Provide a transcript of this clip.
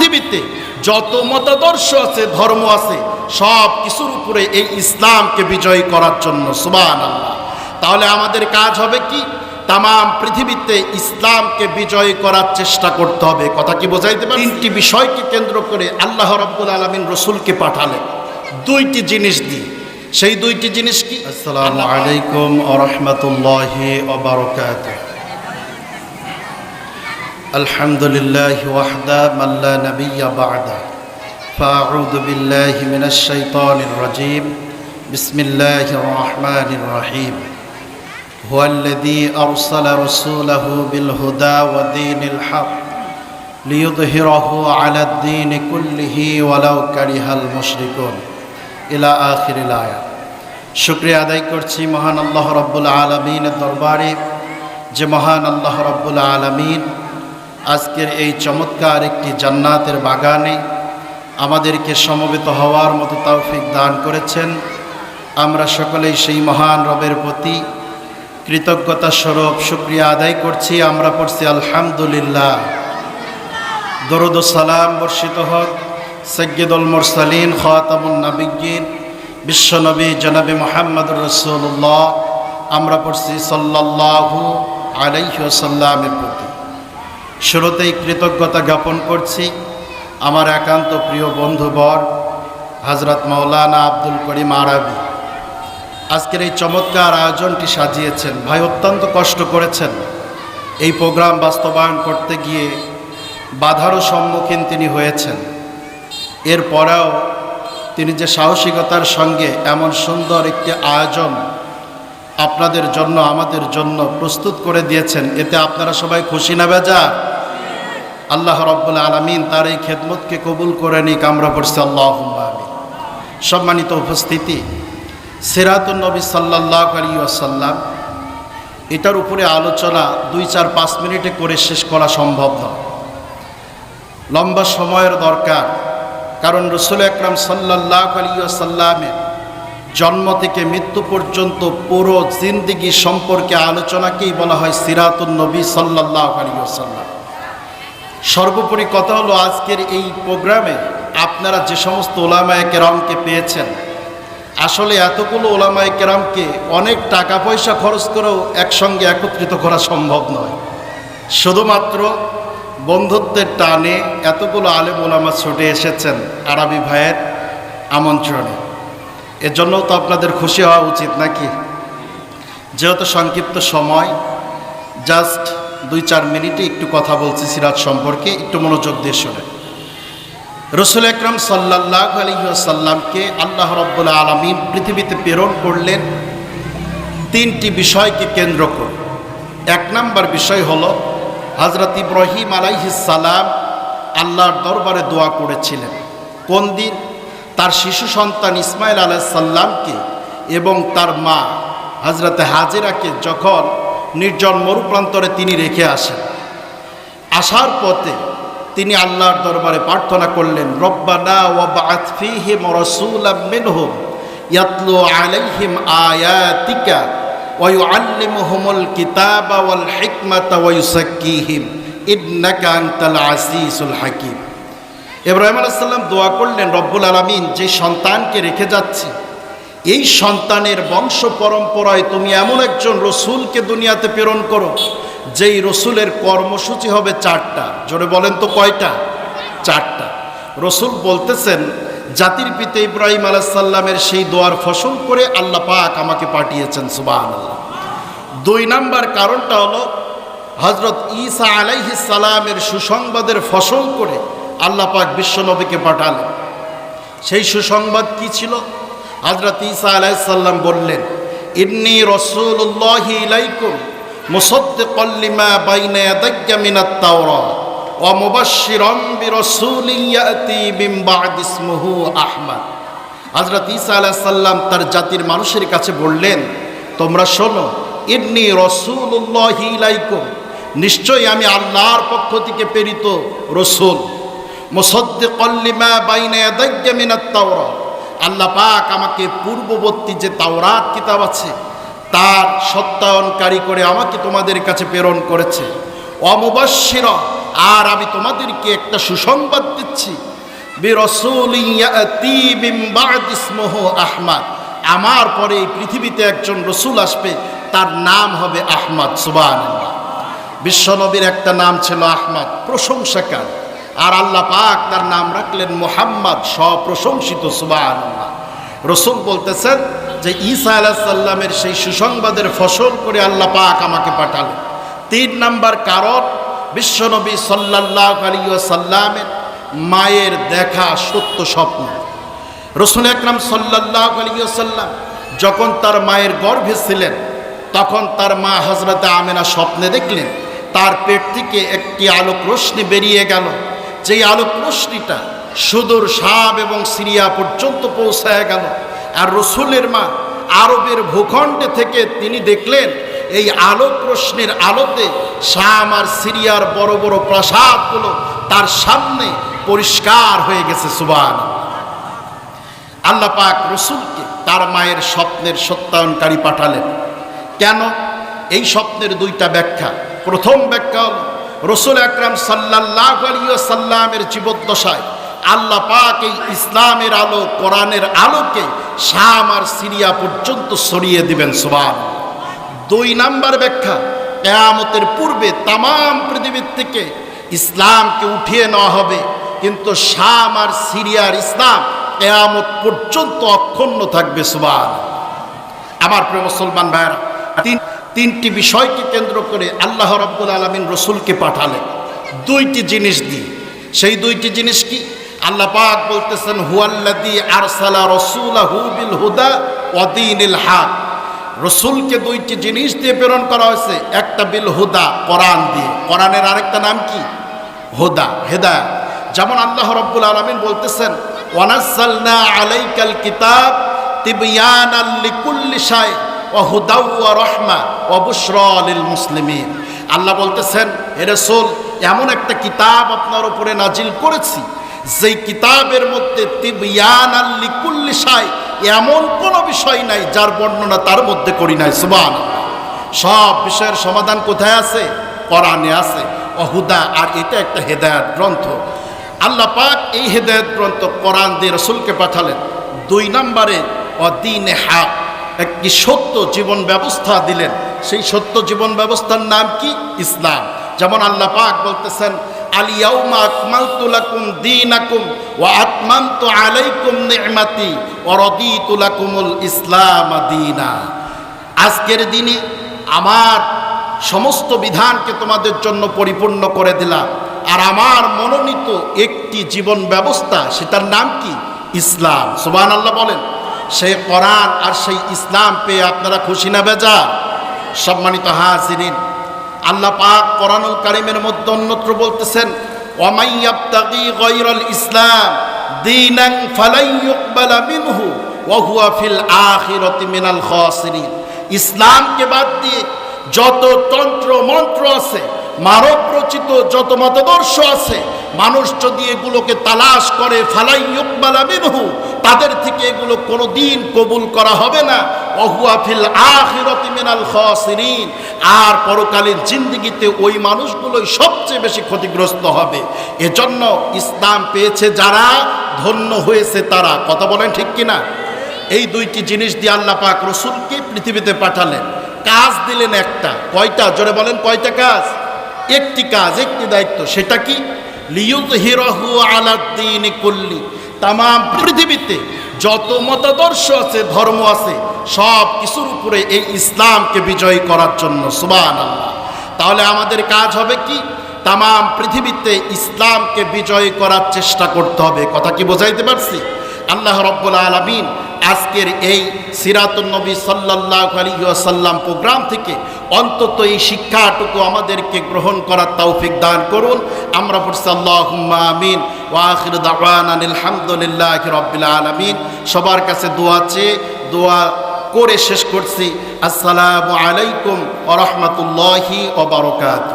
পৃথিবীতে যত মতাদর্শ আছে, ধর্ম আছে, সব কিছুর উপরে এই ইসলামকে বিজয়ী করার জন্য সুবান তাহলে আমাদের কাজ হবে কি? তাম পৃথিবীতে ইসলামকে বিজয় করার চেষ্টা করতে হবে। কথা কি বোঝাইতে পারি তিনটি বিষয়কে কেন্দ্র করে আল্লাহ রব্বুল আলমিন রসুলকে পাঠালেন। দুইটি জিনিস দিয়ে। সেই দুইটি জিনিস কি? আসসালামু আলাইকুম আরহামতুল্লাহ ওবরকাত الحمد لله وحده من لا نبي بعده فأعوذ بالله من الشيطان الرجيم بسم الله الرحمن الرحيم هو الذي أرسل رسوله بالهدى ودين الحق ليظهره على الدين كله ولو كره المشركون ইলা আখিরিল আয়া শুক্রিয়া আদায় করছি মহান আল্লাহ রব্বুল আলমিনের দরবারে যে মহান আল্লাহ রব্বুল আলমিন আজকের এই চমৎকার একটি জান্নাতের বাগানে আমাদেরকে সমবেত হওয়ার মতো তৌফিক দান করেছেন। আমরা সকলেই সেই মহান রবের প্রতি কৃতজ্ঞতা স্বরূপ শুক্রিয়া আদায় করছি। আমরা পড়ছি, আলহামদুলিল্লাহ। দরুদ সালাম বর্ষিত হোক। সৈয়দুল মুরসালিন, খাতামুন নাবিগিন বিশ্বনবী জনাবি মোহাম্মদ রসুল্লাহ আমরা পড়ছি, সাল্লাল্লাহু আলাইসাল্লামের প্রতি। শুরুতেই কৃতজ্ঞতা জ্ঞাপন করছি। আমার একান্ত প্রিয় বন্ধুবর হজরত মৌলানা আব্দুল করিম আরবি। আজকের এই চমৎকার আয়োজনটি সাজিয়েছেন। ভাই, অত্যন্ত কষ্ট করেছেন। এই প্রোগ্রাম বাস্তবায়ন করতে গিয়ে বাধারও সম্মুখীন তিনি হয়েছেন। এরপরেও তিনি যে সাহসিকতার সঙ্গে এমন সুন্দর একটি আয়োজন আপনাদের জন্য, আমাদের জন্য প্রস্তুত করে দিয়েছেন, এতে আপনারা সবাই খুশি না বেজা আল্লাহ রব্বুল আলমিন তার এই খেদমতকে কবুল করে নিক, আমরা পড়ছি আল্লাহ সম্মানিত উপস্থিতি সিরাতুল নবী সাল্লাহ আলী আসাল্লাম এটার উপরে আলোচনা দুই চার পাঁচ মিনিটে করে শেষ করা সম্ভব নয়। লম্বা সময়ের দরকার, কারণ রসুল আকরাম সাল্লাহ আলিয়াসাল্লামের জন্ম থেকে মৃত্যু পর্যন্ত পুরো জিন্দিগি সম্পর্কে আলোচনাকেই বলা হয় সিরাতুল নবী সাল্লাহ আলিয়াসাল্লাম সর্বোপরি কথা হলো আজকের এই প্রোগ্রামে আপনারা যে সমস্ত ওলামায় কেরামকে পেয়েছেন, আসলে এতগুলো ওলামায় কেরামকে অনেক টাকা পয়সা খরচ করেও একসঙ্গে একত্রিত করা সম্ভব নয়। শুধুমাত্র বন্ধুত্বের টানে এতগুলো আলেম ওলামা ছুটে এসেছেন আরবি ভাইয়ের আমন্ত্রণে। এজন্য তো আপনাদের খুশি হওয়া উচিত নাকি? যেহেতু সংক্ষিপ্ত সময়, জাস্ট দুই চার মিনিটে একটু কথা বলছি সিরাজ সম্পর্কে, একটু মনোযোগ দিয়ে শোনেন। রসুল আকরম সাল্লাহ আলহিসাল্লামকে আল্লাহ রব্বুল আলমিন পৃথিবীতে প্রেরণ করলেন তিনটি বিষয়কে কেন্দ্র করে। এক নম্বর বিষয় হল হজরত ইব্রাহিম আলাইহিসাল্লাম আল্লাহর দরবারে দোয়া করেছিলেন। কোন দিন? তার শিশু সন্তান ইসমাইল আলাহ সাল্লামকে এবং তার মা হজরতে হাজিরাকে, যখন নির্জন মরুপ্রান্তরে তিনি রেখে আসেন। আসার পথে তিনি আল্লাহর দরবারে প্রার্থনা করলেন, রব্বানা কিতাবা ওয়াল হাকিম। ইব্রাহিম আলাইহিস দোয়া করলেন, রব্বুল আলামিন, যে সন্তানকে রেখে যাচ্ছি এই সন্তানের বংশ পরম্পরায় তুমি এমন একজন রসুলকে দুনিয়াতে প্রেরণ করো, যেই রসুলের কর্মসূচি হবে চারটা। জোরে বলেন তো কয়টা? চারটা। রসুল বলতেছেন, জাতির পিতা ইব্রাহিম আলাইসাল্লামের সেই দোয়ার ফসল করে আল্লাহ পাক আমাকে পাঠিয়েছেন সুবাহ দুই নাম্বার কারণটা হলো হজরত ইসা আলাইহি সালামের সুসংবাদের ফসল করে আল্লাহ পাক বিশ্বনবীকে পাঠালেন। সেই সুসংবাদ কি ছিল? হজরত ঈসা আলাইসাল্লাম বললেন, ইন্নি রসুল্লাহ ইলাইকুম মুসদ্দিকাল লিমা বাইনা ইয়াদাইয়া মিনাত তাওরাত ওয়া মুবাশশিরাম বিরাসূলিন ইয়াতি মিন বা'দ ইসমুহু আহমদ। হযরত ঈসা আলাইহিস সালাম তার জাতির মানুষের কাছে বললেন, তোমরা শোনো, ইন্নি রাসূলুল্লাহ ইলাইকুম, নিশ্চয়ই আমি আল্লাহর পক্ষ থেকে প্রেরিত রসুল। মুসদ্দিকাল লিমা বাইনা ইয়াদাইয়া মিনাত তাওরাত আল্লাহ পাক আমাকে পূর্ববর্তী যে তাওরাত কিতাব আছে, তার সত্যায়নকারী করে আমাকে তোমাদের কাছে প্রেরণ করেছে। অমুবাসীর আর আমি তোমাদেরকে একটা সুসংবাদ দিচ্ছি। ইসমুহু আমার পরে এই পৃথিবীতে একজন রসুল আসবে, তার নাম হবে আহমদ, সুবহানাল্লাহ। বিশ্বনবীর একটা নাম ছিল আহমদ, প্রশংসাকার। আর আল্লাহ পাক তার নাম রাখলেন মোহাম্মদ, স্বপ্রশংসিত, সুবহানাল্লাহ। রসুল বলতেছেন যে ঈসা আলাহ সাল্লামের সেই সুসংবাদের ফসল করে আল্লাহ পাক আমাকে পাঠালেন। তিন নাম্বার কারণ, বিশ্বনবী সাল্লাহ আলী সাল্লামের মায়ের দেখা সত্য স্বপ্ন। রসুল একরাম সাল্লাহ আলী সাল্লাম যখন তার মায়ের গর্ভে ছিলেন, তখন তার মা হজরতে আমেনা স্বপ্নে দেখলেন, তার পেট থেকে একটি আলোক রশ্মি বেরিয়ে গেল। যেই আলোক রশ্মিটা সুদূর শাম এবং সিরিয়া পর্যন্ত পৌঁছায় গেল। আর রসুলের মা আরবের ভূখণ্ডে থেকে তিনি দেখলেন, এই আলোক প্রশ্নের আলোতে শাম আর সিরিয়ার বড় বড় প্রাসাদগুলো তার সামনে পরিষ্কার হয়ে গেছে সুবান আল্লাহ পাক রসুলকে তার মায়ের স্বপ্নের সত্যায়নকারী পাঠালেন। কেন? এই স্বপ্নের দুইটা ব্যাখ্যা। প্রথম ব্যাখ্যা হল রসুল আকরাম সাল্লাহ সাল্লামের জীবদ্দশায় আল্লাহ পাক এই ইসলামের আলো, কোরআনের আলোকে শাম আর সিরিয়া পর্যন্ত সরিয়ে দিবেন সুবান দুই নাম্বার ব্যাখ্যা, কেয়ামতের পূর্বে তাম পৃথিবীর থেকে ইসলামকে উঠিয়ে নেওয়া হবে, কিন্তু শাম আর সিরিয়ার ইসলাম কেয়ামত পর্যন্ত অক্ষুণ্ণ থাকবে সুবান আমার প্রিয় মুসলমান ভাইরা তিন তিনটি বিষয়কে কেন্দ্র করে আল্লাহ রব্বুল আলমিন রসুলকে পাঠালেন। দুইটি জিনিস দিয়ে। সেই দুইটি জিনিস কি? আল্লাহ পাক বলতেছেন হুয়াল্লাদি আরসালা রসুলাহু বিল হুদা ওয়াদিনিল হক। রসুলকে দুইটি জিনিস দিয়ে প্রেরণ করা হয়েছে, একটা বিল হুদা, কোরআন দিয়ে। কোরআনের আরেকটা নাম কি? হুদা হেদায় যেমন আল্লাহ রব্বুল আলমিন বলতেছেন ওয়ানাসালনা আলাইকাল কিতাব তিবিয়ানাল লিকুল্লি রহমা আল্লাহ বলতেছেন, হে রসুল, এমন একটা কিতাব আপনার উপরে নাজিল করেছি। যেই কিতাবের মধ্যে তিবিয়ান এমন কোনো বিষয় নাই যার বর্ণনা তার মধ্যে করি নাই। সুবান সব বিষয়ের সমাধান কোথায় আছে? কোরআনে আছে। অহুদা আর এটা একটা হেদায়ত গ্রন্থ। আল্লাহ পাক এই হেদায়ত গ্রন্থ কোরআন দিয়ে রসুলকে পাঠালেন। দুই নম্বরে অদিনে হাক। একটি সত্য জীবন ব্যবস্থা দিলেন। সেই সত্য জীবন ব্যবস্থার নাম কি? ইসলাম। যেমন আল্লাহ পাক বলতেছেন আলাইকুম আজকের দিনে আমার সমস্ত বিধানকে তোমাদের জন্য পরিপূর্ণ করে দিলাম। আর আমার মনোনীত একটি জীবন ব্যবস্থা, সেটার নাম কি? ইসলাম। সুবহান আল্লাহ বলেন সেই কোরআন আর সেই ইসলাম পেয়ে আপনারা খুশি না বেজা? সম্মানিত হাজিরিন, আল্লাহ পাক কোরআনুল কারিমের মধ্যে অন্যত্র বলতেছেন ইসলাম ইসলামকে বাদ দিয়ে যত তন্ত্র মন্ত্র আছে মানব রচিত যত মতাদর্শ আছে মানুষ যদি এগুলোকে তালাশ করে, ফালাই মিনহু, তাদের থেকে এগুলো কোনো দিন কবুল করা হবে না। অহুয়া ফিল আখিরাতি মিনাল খাসিরিন। আর পরকালীন জিন্দিগিতে ওই মানুষগুলোই সবচেয়ে বেশি ক্ষতিগ্রস্ত হবে। এজন্য ইসলাম পেয়েছে যারা, ধন্য হয়েছে তারা। কথা বলেন ঠিক কিনা? এই দুইটি জিনিস দিয়ে আল্লাহ পাক রসুলকে পৃথিবীতে পাঠালেন। কাজ দিলেন একটা। কয়টা? জোরে বলেন কয়টা কাজ? একটি কাজ, একটি দায়িত্ব। সেটা কি? তাম পৃথিবীতে যত মতাদর্শ আছে, ধর্ম আছে, সব কিছুর উপরে এই ইসলামকে বিজয়ী করার জন্য সুবান আল্লাহ তাহলে আমাদের কাজ হবে কি? তাম পৃথিবীতে ইসলামকে বিজয়ী করার চেষ্টা করতে হবে। কথা কি বোঝাইতে পারছি? আল্লাহ রব্বুল আলমিন আজকের এই সিরাতুল নবী সাল্লাহ আলী সাল্লাম প্রোগ্রাম থেকে অন্তত এই শিক্ষাটুকু আমাদেরকে গ্রহণ করার তৌফিক দান করুন। আমরা পড়ছি আল্লাহুম্মা আমিন। দাওয়ান আলহামদুলিল্লাহ রব্বিল আলমিন। সবার কাছে দোয়া চেয়ে দোয়া করে শেষ করছি। আসসালামু আলাইকুম ওরহমতুল্লাহি ওবরকাত